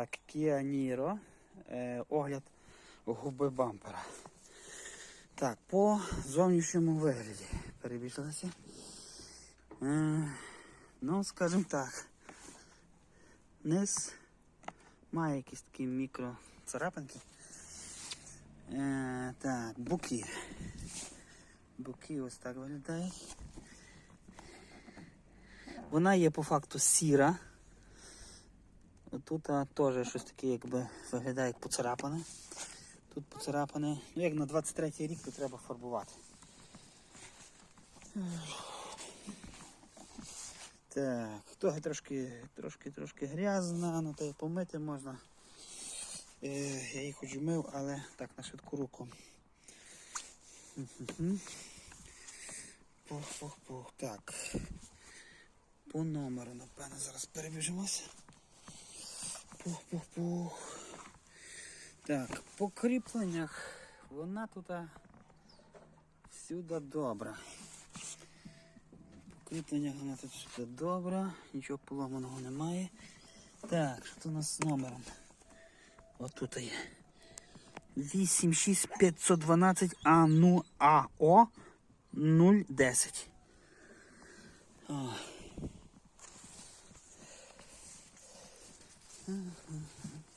Так, Kia Niro. Е, огляд губи бампера. Так, по зовнішньому вигляді перебіглися. Е, ну, скажімо так. Низ має якісь такі мікро царапинки. Е, так, буки. Буки ось так виглядають. Вона є по факту сіра. Тут теж щось таке якби виглядає як поцарапане. Тут поцарапане. Ну як на 23 рік то треба фарбувати. Так, трохи трошки, трошки, трошки грязна, ну то й помити можна. Е, я їх хоч мив, але так на швидку руку. Пух-пух-пух. Так. По номеру, напевно, зараз перебіжимося. Так, по кріпленнях вона тут всюди добра. По кріпленнях вона тут всюди добра, нічого поломаного немає. Так, що у нас з номером? Отут є. 86512 АНУ АО 010. Mm-hmm.